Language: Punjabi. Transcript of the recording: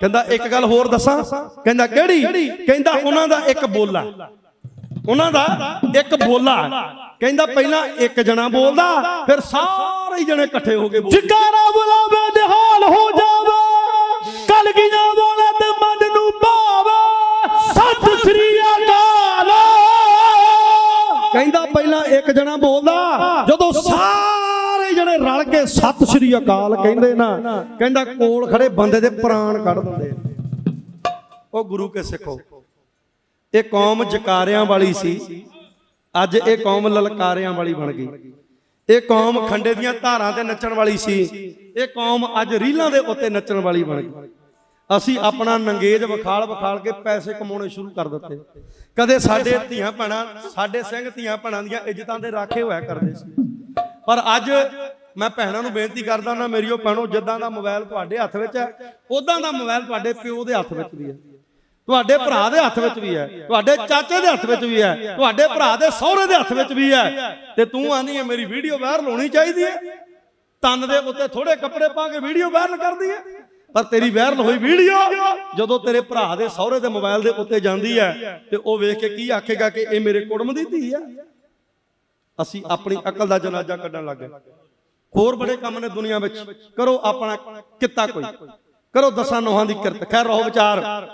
ਕਹਿੰਦਾ ਇੱਕ ਗੱਲ ਹੋਰ ਦੱਸਾਂ? ਕਹਿੰਦਾ ਕਿਹੜੀ? ਕਹਿੰਦਾ ਉਹਨਾਂ ਦਾ ਇੱਕ ਬੋਲਾ। ਉਹਨਾਂ ਦਾ ਇੱਕ ਬੋਲਾ। ਕਹਿੰਦਾ ਪਹਿਲਾਂ ਇੱਕ ਜਣਾ ਬੋਲਦਾ ਫਿਰ ਸਾਰੇ ਜਣੇ ਇਕੱਠੇ ਹੋ ਕੇ ਬੋਲਦੇ। ਜਕਾਰਾ ਬੁਲਾਵੇ ਨਿਹਾਲ ਹੋ ਜਾਵੇ ਕਲਗੀਆਂ ਬੋਲੇ ਤੇ ਮਨ ਨੂੰ ਭਾਵੇ। ਸਤਿ ਸ੍ਰੀ ਅਕਾਲ। ਕਹਿੰਦਾ ਪਹਿਲਾਂ ਇੱਕ ਜਣਾ ਬੋਲਦਾ ਜਦੋਂ ਸਾਰੇ ਜਣੇ ਰਲ ਕੇ ਸਤਿ ਸ੍ਰੀ ਅਕਾਲ ਕਹਿੰਦੇ ਨਾ, ਕਹਿੰਦਾ ਕੋਲ ਖੜੇ ਬੰਦੇ ਦੇ ਪ੍ਰਾਣ ਕੱਢ ਦਿੰਦੇ ਉਹ ਗੁਰੂ ਕੇ ਸਿੱਖੋ। ਇਹ ਕੌਮ ਜਕਾਰਿਆਂ ਵਾਲੀ ਸੀ। ਅੱਜ ਇਹ ਕੌਮ ਲਲਕਾਰਿਆਂ ਵਾਲੀ ਬਣ ਗਈ। ਇਹ ਕੌਮ ਖੰਡੇ ਦੀਆਂ ਧਾਰਾਂ ਤੇ ਨੱਚਣ ਵਾਲੀ ਸੀ। ਇਹ ਕੌਮ ਅੱਜ ਰੀਲਾਂ ਦੇ ਉੱਤੇ ਨੱਚਣ ਵਾਲੀ ਬਣ ਗਈ। ਅਸੀਂ ਆਪਣਾ ਨੰਗੇਜ ਵਿਖਾਲ ਵਿਖਾਲ ਕੇ ਪੈਸੇ ਕਮਾਉਣੇ ਸ਼ੁਰੂ ਕਰ ਦਿੱਤੇ। ਕਦੇ ਸਾਡੇ ਧੀਆਂ ਭੈਣਾਂ, ਸਾਡੇ ਸਿੰਘ ਧੀਆਂ ਭੈਣਾਂ ਦੀਆਂ ਇੱਜ਼ਤਾਂ ਦੇ ਰਾਖੇ ਹੋਇਆ ਕਰਦੇ ਸੀ। ਪਰ ਅੱਜ ਮੈਂ ਭੈਣਾਂ ਨੂੰ ਬੇਨਤੀ ਕਰਦਾ ਨਾ ਮੇਰੀਓ ਭੈਣੋ ਜਿੱਦਾਂ ਦਾ ਮੋਬਾਈਲ ਤੁਹਾਡੇ ਹੱਥ ਵਿੱਚ ਹੈ ਉਦਾਂ ਦਾ ਮੋਬਾਈਲ ਤੁਹਾਡੇ ਪਿਓ ਦੇ ਹੱਥ ਵਿੱਚ ਵੀ ਹੈ। ਤੁਹਾਡੇ ਭਰਾ ਦੇ ਹੱਥ ਵਿੱਚ ਵੀ ਹੈ, ਤੁਹਾਡੇ ਚਾਚੇ ਦੇ ਹੱਥ ਵਿੱਚ ਵੀ ਹੈ, ਤੁਹਾਡੇ ਭਰਾ ਦੇ ਸਹੁਰੇ ਦੇ ਹੱਥ ਵਿੱਚ ਵੀ ਹੈ। ਤੇ ਤੂੰ ਆਂਦੀ ਹੈ, ਮੇਰੀ ਵੀਡੀਓ ਵਾਇਰਲ ਹੋਣੀ ਚਾਹੀਦੀ ਹੈ। ਤਨ ਦੇ ਉੱਤੇ ਥੋੜੇ ਕੱਪੜੇ ਪਾ ਕੇ ਵੀਡੀਓ ਵਾਇਰਲ ਕਰਦੀ ਹੈ। ਪਰ ਤੇਰੀ ਵਾਇਰਲ ਹੋਈ ਵੀਡੀਓ, ਜਦੋਂ ਤੇਰੇ ਭਰਾ ਦੇ ਸਹੁਰੇ ਦੇ ਮੋਬਾਈਲ ਦੇ ਉੱਤੇ ਜਾਂਦੀ ਹੈ, ਤੇ ਉਹ ਵੇਖ ਕੇ ਕੀ ਆਖੇਗਾ ਕਿ ਇਹ ਮੇਰੇ ਕੁੜਮ ਦੀ ਧੀ ਹੈ। ਅਸੀਂ ਆਪਣੀ ਅਕਲ ਦਾ ਜਨਾਜ਼ਾ ਕੱਢਣ ਲੱਗ ਗਏ। ਹੋਰ ਬੜੇ ਕੰਮ ਨੇ ਦੁਨੀਆ ਵਿੱਚ। ਕਰੋ ਆਪਣਾ ਕਿੱਤਾ ਕੋਈ। ਕਰੋ ਦਸਾਂ ਨੋਹਾਂ ਦੀ ਕਿਰਤ। ਖੈਰ ਰਹੋ ਵਿਚਾਰ।